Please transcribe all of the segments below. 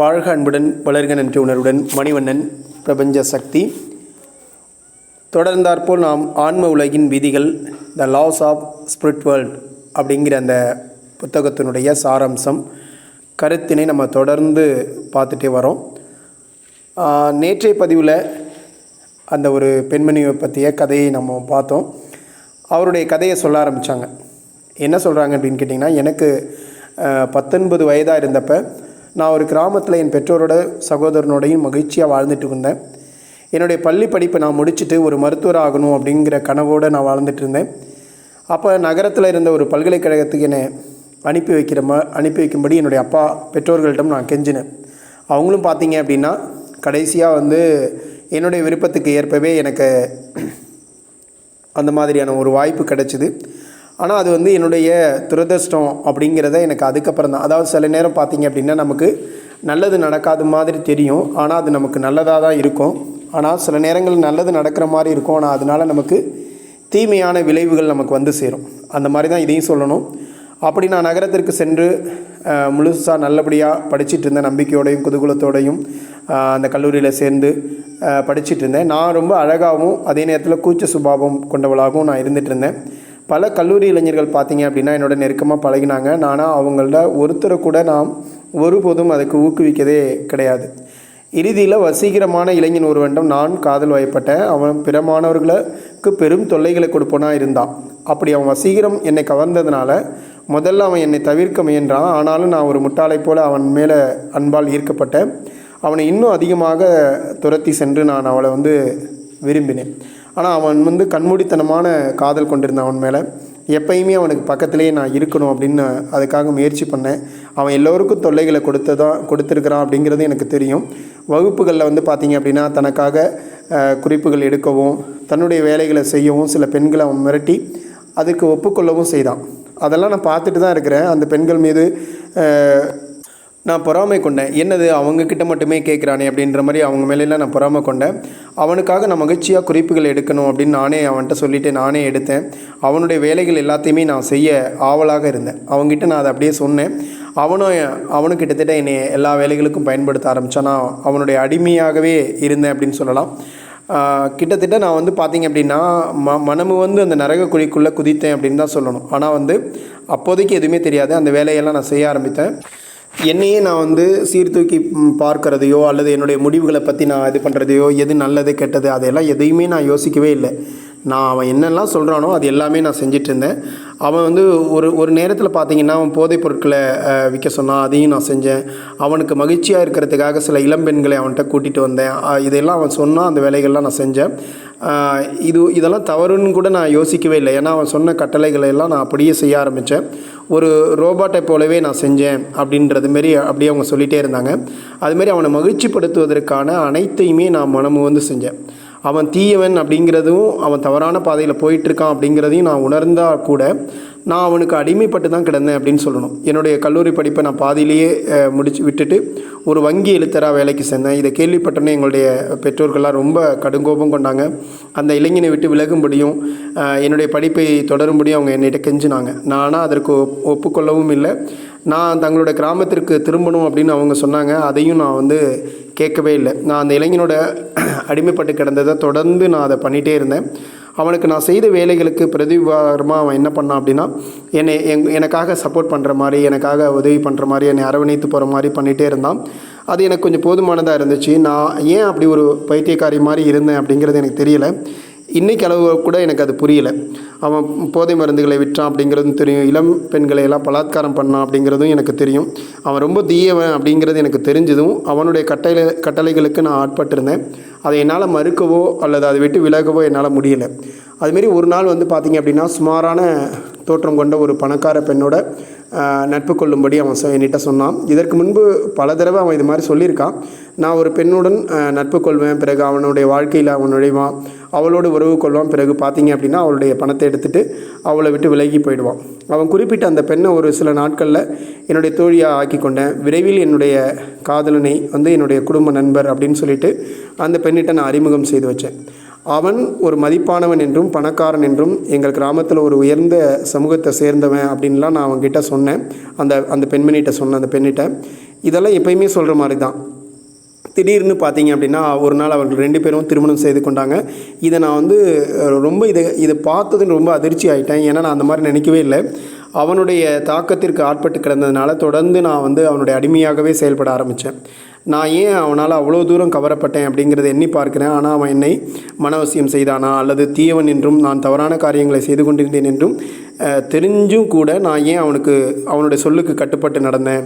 வாழ்க அன்புடன் வளர்க நன்றி உணர்வுடன் மணிவண்ணன் பிரபஞ்ச சக்தி. தொடர்ந்தாற்போல் நாம் ஆன்ம உலகின் விதிகள் the laws of spirit world அப்படிங்கிற அந்த புத்தகத்தினுடைய சாராம்சம் கருத்தினை நம்ம தொடர்ந்து பார்த்துட்டே வரோம். நேற்றைய பதிவில் அந்த ஒரு பெண்மணியை பற்றிய கதையை நம்ம பார்த்தோம். அவருடைய கதையை சொல்ல ஆரம்பித்தாங்க என்ன சொல்கிறாங்க அப்படின்னு கேட்டிங்கன்னா எனக்கு பத்தொன்பது வயதாக இருந்தப்போ நான் ஒரு கிராமத்தில் என் பெற்றோரோட சகோதரனோடையும் மகிழ்ச்சியாக வாழ்ந்துட்டு இருந்தேன். என்னுடைய பள்ளி படிப்பை நான் முடிச்சுட்டு ஒரு மருத்துவர் ஆகணும் அப்படிங்கிற கனவோடு நான் வாழ்ந்துட்டு இருந்தேன். அப்போ நகரத்தில் இருந்த ஒரு பல்கலைக்கழகத்துக்கு என்னை அனுப்பி வைக்கிற ம அனுப்பி வைக்கும்படி என்னுடைய அப்பா பெற்றோர்களிடம் நான் கெஞ்சினேன். அவங்களும் பார்த்தீங்க அப்படின்னா கடைசியாக வந்து என்னுடைய விருப்பத்துக்கு ஏற்பவே எனக்கு அந்த மாதிரியான ஒரு வாய்ப்பு கிடைச்சிது. ஆனால் அது வந்து என்னுடைய துரதிருஷ்டம் அப்படிங்கிறத எனக்கு அதுக்கப்புறம் தான். அதாவது சில நேரம் பார்த்தீங்க அப்படின்னா நமக்கு நல்லது நடக்காத மாதிரி தெரியும். ஆனால் அது நமக்கு நல்லதாக தான் இருக்கும். ஆனால் சில நேரங்கள் நல்லது நடக்கிற மாதிரி இருக்கும். ஆனால் அதனால் நமக்கு தீமையான விளைவுகள் நமக்கு வந்து சேரும். அந்த மாதிரி தான் இதையும் சொல்லணும். அப்படி நான் நகரத்திற்கு சென்று முழுசாக நல்லபடியாக படிச்சிட்டு இருந்தேன். நம்பிக்கையோடையும் குதகுலத்தோடையும் அந்த கல்லூரியில் சேர்ந்து படிச்சுட்டு இருந்தேன். நான் ரொம்ப அழகாகவும் அதே நேரத்தில் கூச்ச சுபாவம் கொண்டவளாகவும் நான் இருந்துகிட்டு இருந்தேன். பல கல்லூரி இளைஞர்கள் பார்த்தீங்க அப்படின்னா என்னோட நெருக்கமாக பழகினாங்க. நானாக அவங்கள ஒருத்தரை கூட நாம் ஒருபோதும் அதுக்கு ஊக்குவிக்கதே கிடையாது. இறுதியில் வசீகரமான இளைஞன் ஒருவனிடம் நான் காதல் வயப்பட்டேன். அவன் பிற மாணவர்களுக்கு பெரும் தொல்லைகளை கொடுப்போனா இருந்தான். அப்படி அவன் வசீகரம் என்னை கவர்ந்ததுனால முதல்ல அவன் என்னை தவிர்க்க முயன்றான். ஆனாலும் நான் ஒரு முட்டாளைப் போல் அவன் மேலே அன்பால் ஈர்க்கப்பட்டேன். அவனை இன்னும் அதிகமாக துரத்தி சென்று நான் அவளை வந்து விரும்பினேன். ஆனால் அவன் வந்து கண்மூடித்தனமான காதல் கொண்டிருந்தான் அவன் மேலே. எப்பயுமே அவனுக்கு பக்கத்திலேயே நான் இருக்கணும் அப்படின்னு அதுக்காக முயற்சி பண்ணேன். அவன் எல்லோருக்கும் தொல்லைகளை கொடுத்ததா கொடுத்துருக்குறான் அப்படிங்கிறது எனக்கு தெரியும். வகுப்புகளில் வந்து பார்த்தீங்க அப்படின்னா தனக்காக குறிப்புகள் எடுக்கவும் தன்னுடைய வேலைகளை செய்யவும் சில பெண்களை அவன் மிரட்டி அதுக்கு ஒப்புக்கொள்ளவும் செய்தான். அதெல்லாம் நான் பார்த்துட்டு தான் இருக்கிறேன். அந்த பெண்கள் மீது நான் பொறாமை கொண்டேன். என்னது அவங்கக்கிட்ட மட்டுமே கேட்குறானே அப்படின்ற மாதிரி அவங்க மேலெல்லாம் நான் பொறாமை கொண்டேன். அவனுக்காக நான் மகிழ்ச்சியாக குறிப்புகள் எடுக்கணும் அப்படின்னு நானே அவன்கிட்ட சொல்லிவிட்டு நானே எடுத்தேன். அவனுடைய வேலைகள் எல்லாத்தையுமே நான் செய்ய ஆவலாக இருந்தேன். அவங்ககிட்ட நான் அதை அப்படியே சொன்னேன். அவனும் அவனும் கிட்டத்தட்ட என்னை எல்லா வேலைகளுக்கும் பயன்படுத்த ஆரம்பித்தான் நான் அவனுடைய அடிமையாகவே இருந்தேன் அப்படின்னு சொல்லலாம். கிட்டத்தட்ட நான் வந்து பார்த்திங்க அப்படின்னா ம மனமு வந்து அந்த நரக குழிக்குள்ளே குதித்தேன் அப்படின்னு தான் சொல்லணும். ஆனால் வந்து அப்போதைக்கு எதுவுமே தெரியாது. அந்த வேலையெல்லாம் நான் செய்ய ஆரம்பித்தேன். என்னையே நான் வந்து சீர்தூக்கி பார்க்கறதையோ அல்லது என்னுடைய முடிவுகளை பற்றி நான் இது பண்ணுறதையோ எது நல்லது கெட்டது அதையெல்லாம் எதையுமே நான் யோசிக்கவே இல்லை. நான் அவன் என்னெல்லாம் சொல்கிறானோ அது எல்லாமே நான் செஞ்சிட்டு இருந்தேன் அவன் வந்து ஒரு ஒரு நேரத்தில் பார்த்தீங்கன்னா அவன் போதைப் பொருட்களை விற்க சொன்னான் அதையும் நான் செஞ்சேன். அவனுக்கு மகிழ்ச்சியாக இருக்கிறதுக்காக சில இளம்பெண்களை அவன்கிட்ட கூட்டிகிட்டு வந்தேன். இதெல்லாம் அவன் சொன்னான் அந்த வேலைகள்லாம் நான் செஞ்சேன். இது இதெல்லாம் தவறுன்னு கூட நான் யோசிக்கவே இல்லை. ஏன்னா அவன் சொன்ன கட்டளைகளை எல்லாம் நான் அப்படியே செய்ய ஆரம்பித்தேன் ஒரு ரோபோட்டை போலவே நான் செஞ்சேன் அப்படின்றது மாரி அப்படியே அவங்க சொல்லிகிட்டே இருந்தாங்க. அதுமாரி அவனை மகிழ்ச்சிப்படுத்துவதற்கான அனைத்தையுமே நான் மனமு வந்து செஞ்சேன். அவன் தீயவன் அப்படிங்கிறதும் அவன் தவறான பாதையில் போயிட்டுருக்கான் அப்படிங்கிறதையும் நான் உணர்ந்தால் கூட நான் அவனுக்கு அடிமைப்பட்டு தான் கிடந்தேன் அப்படின்னு சொல்லணும். என்னுடைய கல்லூரி படிப்பை நான் பாதியிலேயே முடிச்சு விட்டுட்டு ஒரு வங்கி எழுத்தராக வேலைக்கு சேர்ந்தேன். இதை கேள்விப்பட்டோன்னே எங்களுடைய பெற்றோர்கள்லாம் ரொம்ப கடுங்கோபம் கொண்டாங்க. அந்த இளைஞனை விட்டு விலகும்படியும் என்னுடைய படிப்பை தொடரும்படியும் அவங்க என்னிட்ட கெஞ்சினாங்க. நானாக அதற்கு ஒப்புக்கொள்ளவும் இல்லை. நான் தங்களோட கிராமத்திற்கு திரும்பணும் அப்படின்னு அவங்க சொன்னாங்க. அதையும் நான் வந்து கேட்கவே இல்லை. நான் அந்த இளைஞனோட அடிமைப்பட்டு கிடந்ததை தொடர்ந்து நான் அதை பண்ணிகிட்டே இருந்தேன். அவனுக்கு நான் செய்த வேலைகளுக்கு பிரதிபாரமாக அவன் என்ன பண்ணான் அப்படின்னா என்னை எங் எனக்காக சப்போர்ட் பண்ணுற மாதிரி எனக்காக உதவி பண்ணுற மாதிரி என்னை அரவணைத்து போகிற மாதிரி பண்ணிகிட்டே இருந்தான். அது எனக்கு கொஞ்சம் போதுமானதாக இருந்துச்சு. நான் ஏன் அப்படி ஒரு பைத்தியக்காரி மாதிரி இருந்தேன் அப்படிங்கிறது எனக்கு தெரியல. இன்னைக்கு அளவு கூட எனக்கு அது புரியல. அவன் போதை மருந்துகளை விற்றான் அப்படிங்கிறதும் தெரியும். இளம் பெண்களை எல்லாம் பலாத்காரம் பண்ணான் அப்படிங்கிறதும் எனக்கு தெரியும். அவன் ரொம்ப தீயவன் அப்படிங்கிறது எனக்கு தெரிஞ்சதும் அவனுடைய கட்டளை கட்டளைகளுக்கு நான் ஆட்பட்டிருந்தேன். அதை என்னால் மறுக்கவோ அல்லது அதை விட்டு விலகவோ என்னால் முடியலை. அதுமாரி ஒரு நாள் வந்து பார்த்திங்க அப்படின்னா சுமாரான தோற்றம் கொண்ட ஒரு பணக்கார பெண்ணோட நட்பு கொள்ளும்படி அவன் சொ- என்கிட்ட சொன்னான். இதற்கு முன்பு பல தடவை அவன் இது மாதிரி சொல்லியிருக்கான். நான் ஒரு பெண்ணுடன் நட்பு கொள்வேன். பிறகு அவனுடைய வாழ்க்கையில் அவன் நுழைவான். அவளோடு உறவு கொள்வான். பிறகு பார்த்தீங்க அப்படின்னா அவளுடைய பணத்தை எடுத்துகிட்டு அவளை விட்டு விலகி போயிடுவான். அவன் குறிப்பிட்ட அந்த பெண்ணை ஒரு சில நாட்களில் என்னுடைய தோழியாக ஆக்கி கொண்டேன். விரைவில் என்னுடைய காதலனை வந்து என்னுடைய குடும்ப நண்பர் அப்படின்னு சொல்லிட்டு அந்த பெண்ணிட்ட நான் அறிமுகம் செய்து வச்சேன். அவன் ஒரு மதிப்பானவன் என்றும் பணக்காரன் என்றும் எங்கள் கிராமத்தில் ஒரு உயர்ந்த சமூகத்தை சேர்ந்தவன் அப்படின்லாம் நான் அவங்ககிட்ட சொன்னேன். அந்த அந்த பெண்மணிகிட்ட சொன்னேன் அந்த பெண்ணிட்ட. இதெல்லாம் எப்பயுமே சொல்கிற மாதிரி தான் திடீர்னு பார்த்தீங்க அப்படின்னா ஒரு நாள் அவர்கள் ரெண்டு பேரும் திருமணம் செய்து கொண்டாங்க. இதை நான் வந்து ரொம்ப இதை இதை பார்த்ததுன்னு ரொம்ப அதிர்ச்சி ஆகிட்டேன் ஏன்னா நான் அந்த மாதிரி நினைக்கவே இல்லை. அவனுடைய தாக்கத்திற்கு ஆட்பட்டு கிடந்ததுனால தொடர்ந்து நான் வந்து அவனுடைய அடிமையாகவே செயல்பட ஆரம்பித்தேன் நான் ஏன் அவனால் அவ்வளோ தூரம் கவரப்பட்டேன் அப்படிங்கிறத எண்ணி பார்க்கிறேன். ஆனால் அவன் என்னை மனவசியம் செய்தானா? அல்லது தீயவன் என்றும் நான் தவறான காரியங்களை செய்து கொண்டிருந்தேன் என்றும் தெரிஞ்சும் கூட நான் ஏன் அவனுக்கு அவனுடைய சொல்லுக்கு கட்டுப்பட்டு நடந்தேன்?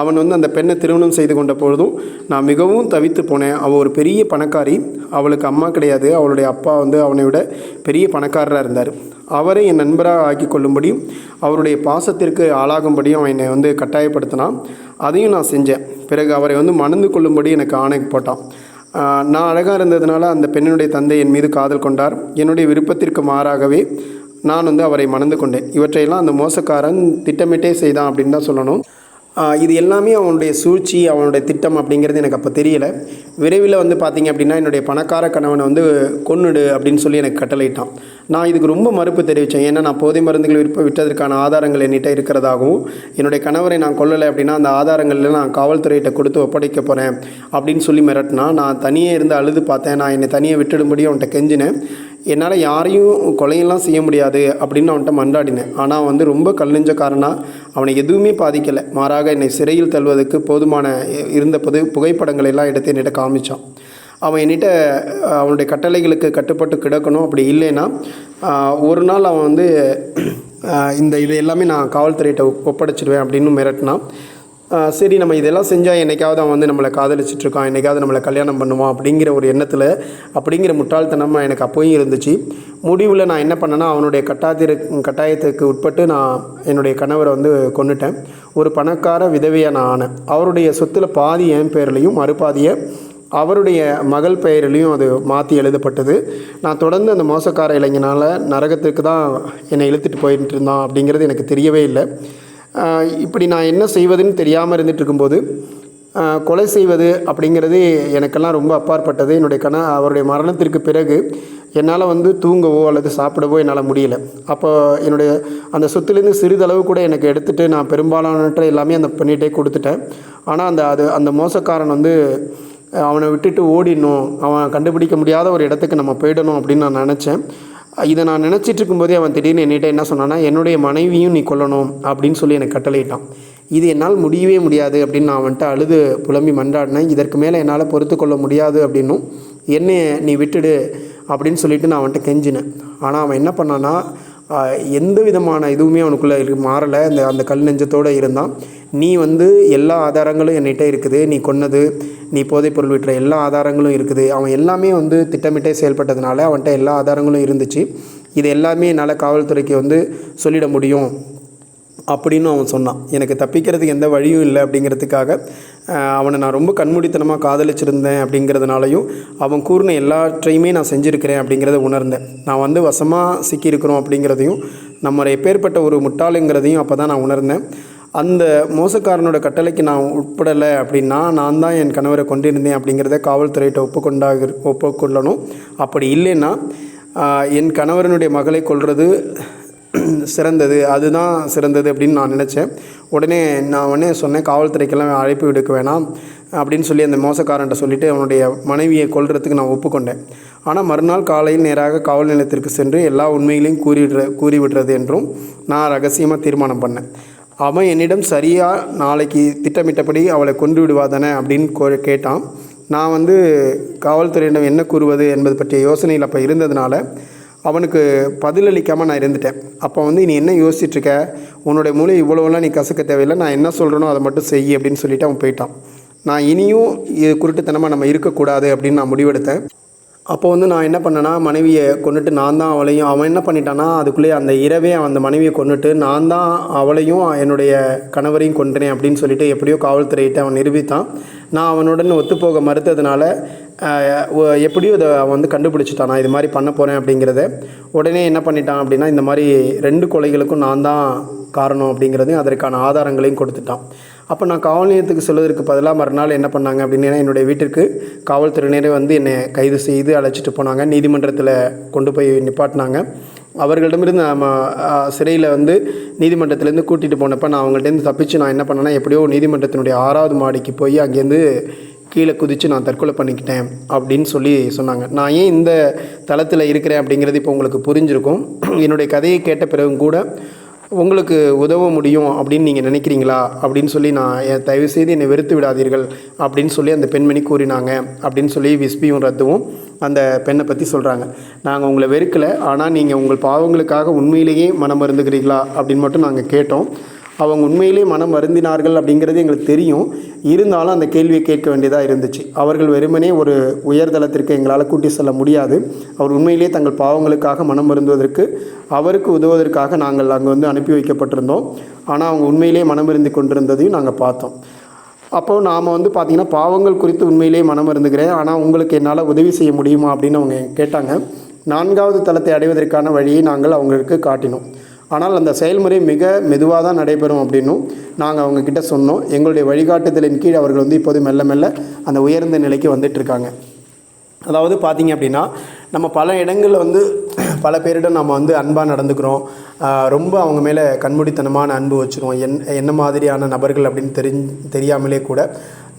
அவன் வந்து அந்த பெண்ணை திருமணம் செய்து கொண்ட பொழுதும் நான் மிகவும் தவித்து போனேன். அவள் ஒரு பெரிய பணக்காரி. அவளுக்கு அம்மா கிடையாது. அவளுடைய அப்பா வந்து அவனை விட பெரிய பணக்காரராக இருந்தார். அவரை என் நண்பராக ஆக்கி கொள்ளும்படியும் அவருடைய பாசத்திற்கு ஆளாகும்படியும் அவன் என்னை வந்து கட்டாயப்படுத்தினான். அதையும் நான் செஞ்சேன். பிறகு அவரை வந்து மணந்து கொள்ளும்படி எனக்கு ஆணை போட்டான். நான் அழகாக இருந்ததுனால அந்த பெண்ணினுடைய தந்தை என் மீது காதல் கொண்டார். என்னுடைய விருப்பத்திற்கு மாறாகவே நான் வந்து அவரை மணந்து கொண்டேன். இவற்றையெல்லாம் அந்த மோசக்காரன் திட்டமிட்டே செய்தான் அப்படின்னு தான் சொல்லணும். இது எல்லாமே அவனுடைய சூழ்ச்சி அவனுடைய திட்டம் அப்படிங்கிறது எனக்கு அப்போ தெரியல. விரைவில் வந்து பார்த்தீங்க அப்படின்னா என்னுடைய பணக்கார கணவனை வந்து கொன்னுடு அப்படின்னு சொல்லி எனக்கு கட்டளையிட்டான். நான் இதுக்கு ரொம்ப மறுப்பு தெரிவித்தேன் ஏன்னா நான் போதை மருந்துகள் விற்ப விட்டதற்கான ஆதாரங்கள் என்கிட்ட இருக்கிறதாகவும் என்னுடைய கணவரை நான் கொல்லலை அப்படின்னா அந்த ஆதாரங்களில் நான் காவல்துறையிட்ட கொடுத்து ஒப்படைக்க போகிறேன் அப்படின்னு சொல்லி மிரட்டினா நான் தனியே இருந்து அழுது பார்த்தேன். நான் என்னை தனியே விட்டுடும்படி அவன்கிட்ட கெஞ்சினேன். என்னால் யாரையும் கொலையெல்லாம் செய்ய முடியாது அப்படின்னு அவன்கிட்ட மன்றாடினேன். ஆனால் வந்து ரொம்ப கல்லெஞ்சக்காரனா அவனை எதுவுமே பாதிக்கலை. மாறாக என்னை சிறையில் தள்ளுவதற்கு போதுமான இருந்தபோது இருந்த புகைப்படங்களை எல்லாம் எடுத்து என்னிட்ட காமிச்சான். அவன் என்னிட்ட அவனுடைய கட்டளைகளுக்கு கட்டுப்பட்டு கிடக்கணும். அப்படி இல்லைன்னா ஒரு நாள் அவன் வந்து இந்த இது எல்லாமே நான் காவல்துறையிட்ட ஒப்படைச்சிடுவேன் அப்படின்னு மிரட்டினான். சரி நம்ம இதெல்லாம் செஞ்சால் என்னைக்காவது அவன் வந்து நம்மளை காதலிச்சிட்டு இருக்கான் என்னைக்காவது நம்மளை கல்யாணம் பண்ணுவான் அப்படிங்கிற ஒரு எண்ணத்தில் அப்படிங்கிற முட்டாள்தனமாக எனக்கு அப்போயும் இருந்துச்சு. முடிவில் நான் என்ன பண்ணேன்னா அவனுடைய கட்டாயத்திற்கு கட்டாயத்துக்கு உட்பட்டு நான் என்னுடைய கணவரை வந்து கொண்டுட்டேன் ஒரு பணக்கார விதவையாக நான் ஆனேன். அவருடைய சொத்தில் பாதி என் பேர்லையும் மறுபாதியை அவருடைய மகள் பெயரிலையும் அது மாற்றி எழுதப்பட்டது. நான் தொடர்ந்து அந்த மோசக்கார இளைஞனால் நரகத்துக்கு தான் என்னை இழுத்துட்டு போயிட்டு இருந்தான் அப்படிங்கிறது எனக்கு தெரியவே இல்லை. இப்படி நான் என்ன செய்வதுன்னு தெரியாமல் இருந்துகிட்டு இருக்கும்போது கொலை செய்வது அப்படிங்கிறது எனக்கெல்லாம் ரொம்ப அப்பாற்பட்டது. என்னுடைய கண அவருடைய மரணத்திற்கு பிறகு என்னால் வந்து தூங்கவோ அல்லது சாப்பிடவோ என்னால் முடியல. அப்போ என்னுடைய அந்த சொத்துலேருந்து சிறிதளவு கூட எனக்கு எடுத்துகிட்டு நான் பெரும்பாலானவற்றை எல்லாமே அந்த பண்ணிகிட்டே கொடுத்துட்டேன். ஆனால் அந்த அது அந்த மோசக்காரன் வந்து அவனை விட்டுட்டு ஓடிடணும் அவன் கண்டுபிடிக்க முடியாத ஒரு இடத்துக்கு நம்ம போயிடணும் அப்படின்னு நான் நினச்சேன். இதை நான் நினச்சிட்டு இருக்கும்போதே அவன் திடீர்னு என்னிட்ட என்ன சொன்னான்னா என்னுடைய மனைவியும் நீ கொல்லணும் அப்படின்னு சொல்லி எனக்கு கட்டளையிட்டான். இது என்னால் முடியவே முடியாது அப்படின்னு நான் வந்துட்டு அழுது புலம்பி மன்றாடினேன். இதற்கு மேலே என்னால் பொறுத்து கொள்ள முடியாது அப்படின்னும் என்னை நீ விட்டுடு அப்படின்னு சொல்லிட்டு நான் வந்துட்டு கெஞ்சினேன். ஆனால் அவன் என்ன பண்ணான்னா எந்த விதமான இதுவுமே அவனுக்குள்ளே மாறலை. அந்த அந்த கல் நெஞ்சத்தோடு இருந்தான். நீ வந்து எல்லா ஆதாரங்களும் என்கிட்ட இருக்குது. நீ கொன்னது நீ போதைப்பொருள் விட்டுற எல்லா ஆதாரங்களும் இருக்குது. அவன் எல்லாமே வந்து திட்டமிட்டே செயல்பட்டதுனால அவன்கிட்ட எல்லா ஆதாரங்களும் இருந்துச்சு. இது எல்லாமே என்னால் காவல்துறைக்கு வந்து சொல்லிட முடியும் அப்படின்னு அவன் சொன்னான். எனக்கு தப்பிக்கிறதுக்கு எந்த வழியும் இல்லை அப்படிங்கிறதுக்காக அவனை நான் ரொம்ப கண்மூடித்தனமாக காதலிச்சிருந்தேன் அப்படிங்கிறதுனாலையும் அவன் கூறின எல்லாற்றையுமே நான் செஞ்சுருக்கிறேன் அப்படிங்கிறத உணர்ந்தேன். நான் வந்து வசமாக சிக்கியிருக்கிறோம் அப்படிங்கிறதையும் நம்ம எப்பேற்பட்ட ஒரு முட்டாளுங்கிறதையும் அப்போ தான் நான் உணர்ந்தேன். அந்த மோசக்காரனோட கட்டளைக்கு நான் உட்படலை அப்படின்னா நான் தான் என் கணவரை கொண்டிருந்தேன் அப்படிங்கிறத காவல்துறையிட்ட ஒப்புக்கொண்டாக ஒப்புக்கொள்ளணும். அப்படி இல்லைன்னா என் கணவரனுடைய மகளை கொள்வது சிறந்தது அதுதான் சிறந்தது அப்படின்னு நான் நினச்சேன். உடனே நான் உடனே சொன்னேன் காவல்துறைக்கெல்லாம் அழைப்பு விடுக்க வேணாம் அப்படின்னு சொல்லி அந்த மோசக்காரன்ட்ட சொல்லிவிட்டு அவனுடைய மனைவியை கொள்றதுக்கு நான் ஒப்புக்கொண்டேன். ஆனால் மறுநாள் காலையில் நேராக காவல் நிலையத்திற்கு சென்று எல்லா உண்மைகளையும் கூறிவிடுற கூறிவிடுறது என்றும் நான் ரகசியமாக தீர்மானம் பண்ணேன். அவன் என்னிடம் சரியாக நாளைக்கு திட்டமிட்டபடி அவளை கொண்டு விடுவாதானே அப்படின்னு கோ- கேட்டான். நான் வந்து காவல்துறையிடம் என்ன கூறுவது என்பது பற்றிய யோசனையில் அப்போ இருந்ததுனால அவனுக்கு பதிலளிக்காமல் நான் இருந்துட்டேன். அப்போ வந்து நீ என்ன யோசிச்சுட்ருக்க? உன்னுடைய மூளை இவ்வளோலாம் நீ கசக்க தேவையில்லை. நான் என்ன சொல்கிறேனோ அதை மட்டும் செய் அப்படின்னு சொல்லிவிட்டு அவன் போயிட்டான். நான் இனியும் இது குருட்டுத்தனமாக நம்ம இருக்கக்கூடாது அப்படின்னு நான் முடிவெடுத்தேன். அப்போ வந்து நான் என்ன பண்ணேன்னா மனைவியை கொண்டுட்டு நான் தான் அவளையும் அவன் என்ன பண்ணிட்டான்னா அதுக்குள்ளேயே அந்த இரவே அந்த மனைவியை கொண்டுட்டு நான் தான் அவளையும் என்னுடைய கணவரையும் கொன்றேன் அப்படின்னு சொல்லிட்டு எப்படியோ காவல்துறையிட்ட அவன் நிரூபித்தான். நான் அவனுடன் ஒத்துப்போக மறுத்ததுனால எப்படியோ இதை அவன் வந்து கண்டுபிடிச்சிட்டான். நான் இது மாதிரி பண்ண போகிறேன் அப்படிங்கிறத. உடனே என்ன பண்ணிட்டான் அப்படின்னா இந்த மாதிரி ரெண்டு கொலைகளுக்கும் நான் தான் காரணம் அப்படிங்கிறதையும் அதற்கான ஆதாரங்களையும் கொடுத்துட்டான். அப்போ நான் காவல் நிலையத்துக்கு செல்வதற்கு பதிலாக மறுநாள் என்ன பண்ணாங்க அப்படின்னா என்னுடைய வீட்டிற்கு காவல்துறையினரே வந்து என்னை கைது செய்து அழைச்சிட்டு போனாங்க. நீதிமன்றத்தில் கொண்டு போய் நிப்பாட்டினாங்க. அவர்களிடமிருந்து நம்ம சிறையில் வந்து நீதிமன்றத்திலேருந்து கூட்டிகிட்டு போனப்போ நான் அவங்கள்ட்டேருந்து தப்பிச்சு நான் என்ன பண்ணேன்னா எப்படியோ நீதிமன்றத்தினுடைய ஆறாவது மாடிக்கு போய் அங்கேருந்து கீழே குதித்து நான் தற்கொலை பண்ணிக்கிட்டேன் அப்படின்னு சொல்லி சொன்னாங்க. நான் ஏன் இந்த தளத்தில் இருக்கிறேன் அப்படிங்கிறது இப்போ உங்களுக்கு புரிஞ்சிருக்கும். என்னுடைய கதையை கேட்ட பிறகும் கூட உங்களுக்கு உதவ முடியும் அப்படின்னு நீங்கள் நினைக்கிறீங்களா? அப்படின்னு சொல்லி நான் என் தயவுசெய்து என்னை வெறுத்து விடாதீர்கள் அப்படின்னு சொல்லி அந்த பெண்மணி கூறினாங்க. அப்படின்னு சொல்லி விஸ்பியும் ரத்துவும் அந்த பெண்ணை பற்றி சொல்கிறாங்க நாங்கள் உங்களை வெறுக்கலை ஆனால் நீங்கள் உங்கள் பாவங்களுக்காக உண்மையிலேயே மனம் மருந்துகிறீர்களா அப்படின்னு மட்டும் நாங்கள் கேட்டோம். அவங்க உண்மையிலேயே மனம் வருந்தினார்கள் அப்படிங்கிறது எங்களுக்கு தெரியும். இருந்தாலும் அந்த கேள்வியை கேட்க வேண்டியதாக இருந்துச்சு. அவர்கள் வெறுமனே ஒரு உயர்தளத்திற்கு எங்களால் கூட்டி செல்ல முடியாது. அவர் உண்மையிலே தங்கள் பாவங்களுக்காக மனம் வருந்துவதற்கு அவருக்கு உதவுவதற்காக நாங்கள் அங்கே வந்து அனுப்பி வைக்கப்பட்டிருந்தோம். ஆனால் அவங்க உண்மையிலே மனம் இருந்து கொண்டிருந்ததையும் நாங்கள் பார்த்தோம். அப்போது நாம் வந்து பார்த்திங்கன்னா பாவங்கள் குறித்து உண்மையிலேயே மனம் இருந்துக்கிறேன் ஆனால் உங்களுக்கு என்னால் உதவி செய்ய முடியுமா அப்படின்னு அவங்க கேட்டாங்க. நான்காவது தளத்தை அடைவதற்கான வழியை நாங்கள் அவங்களுக்கு காட்டினோம். ஆனால் அந்த செயல்முறை மிக மெதுவாக தான் நடைபெறும் அப்படின்னும் நாங்கள் அவங்கக்கிட்ட சொன்னோம். எங்களுடைய வழிகாட்டுதலின் கீழ் அவர்கள் வந்து இப்போது மெல்ல மெல்ல அந்த உயர்ந்த நிலைக்கு வந்துட்டுருக்காங்க அதாவது பார்த்திங்க அப்படின்னா நம்ம பல இடங்களில் வந்து பல பேரிடம் நம்ம வந்து அன்பாக நடந்துக்கிறோம். ரொம்ப அவங்க மேலே கண்மூடித்தனமான அன்பு வச்சுருவோம். என் என்ன மாதிரியான நபர்கள் அப்படின்னு தெரிஞ் தெரியாமலே கூட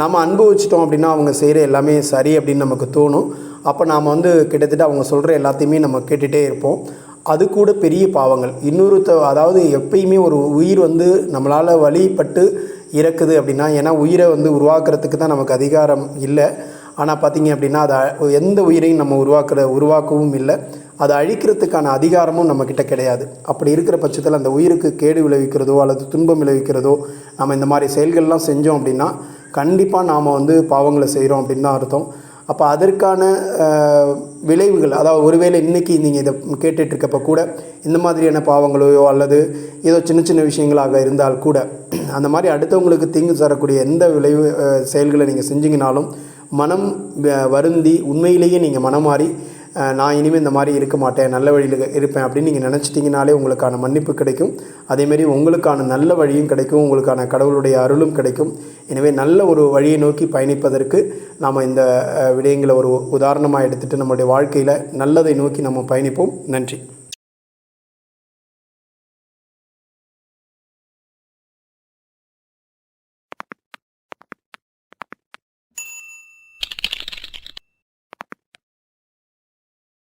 நாம் அன்பு வச்சுட்டோம் அப்படின்னா அவங்க செய்கிற எல்லாமே சரி அப்படின்னு நமக்கு தோணும். அப்போ நாம் வந்து கிட்டத்தட்ட அவங்க சொல்கிற எல்லாத்தையுமே நம்ம கேட்டுகிட்டே இருப்போம். அது கூட பெரிய பாவங்கள். இன்னொருத்த அதாவது எப்பயுமே ஒரு உயிர் வந்து நம்மளால் வழிபட்டு இறக்குது அப்படின்னா ஏன்னா உயிரை வந்து உருவாக்குறதுக்கு தான் நமக்கு அதிகாரம் இல்லை. ஆனால் பார்த்திங்க அப்படின்னா அதை எந்த உயிரையும் நம்ம உருவாக்குற உருவாக்கவும் இல்லை. அதை அழிக்கிறதுக்கான அதிகாரமும் நம்மக்கிட்ட கிடையாது. அப்படி இருக்கிற பட்சத்தில் அந்த உயிருக்கு கேடு விளைவிக்கிறதோ அல்லது துன்பம் விளைவிக்கிறதோ நம்ம இந்த மாதிரி செயல்கள்லாம் செஞ்சோம் அப்படின்னா கண்டிப்பாக நாம் வந்து பாவங்களை செய்கிறோம் அப்படின்னு தான் அர்த்தம். அப்போ அதற்கான விளைவுகள் அதாவது ஒருவேளை இன்றைக்கி நீங்கள் இதை கேட்டுட்டு கூட இந்த மாதிரியான பாவங்களையோ அல்லது ஏதோ சின்ன சின்ன விஷயங்களாக இருந்தால் கூட அந்த மாதிரி அடுத்தவங்களுக்கு தீங்கு தரக்கூடிய எந்த விளைவு செயல்களை நீங்கள் செஞ்சீங்கனாலும் மனம் வ- வருந்தி உண்மையிலேயே நீங்கள் மனம் மாறி நான் இனிமேல் இந்த மாதிரி இருக்க மாட்டேன் நல்ல வழியில் இருப்பேன் அப்படின்னு நீங்கள் நினச்சிட்டிங்கனாலே உங்களுக்கான மன்னிப்பு கிடைக்கும். அதேமாரி உங்களுக்கான நல்ல வழியும் கிடைக்கும் உங்களுக்கான கடவுளுடைய அருளும் கிடைக்கும். எனவே நல்ல ஒரு வழியை நோக்கி பயணிப்பதற்கு நாம் இந்த விடயங்களை ஒரு உதாரணமாக எடுத்துகிட்டு நம்மளுடைய வாழ்க்கையில் நல்லதை நோக்கி நம்ம பயணிப்போம். நன்றி.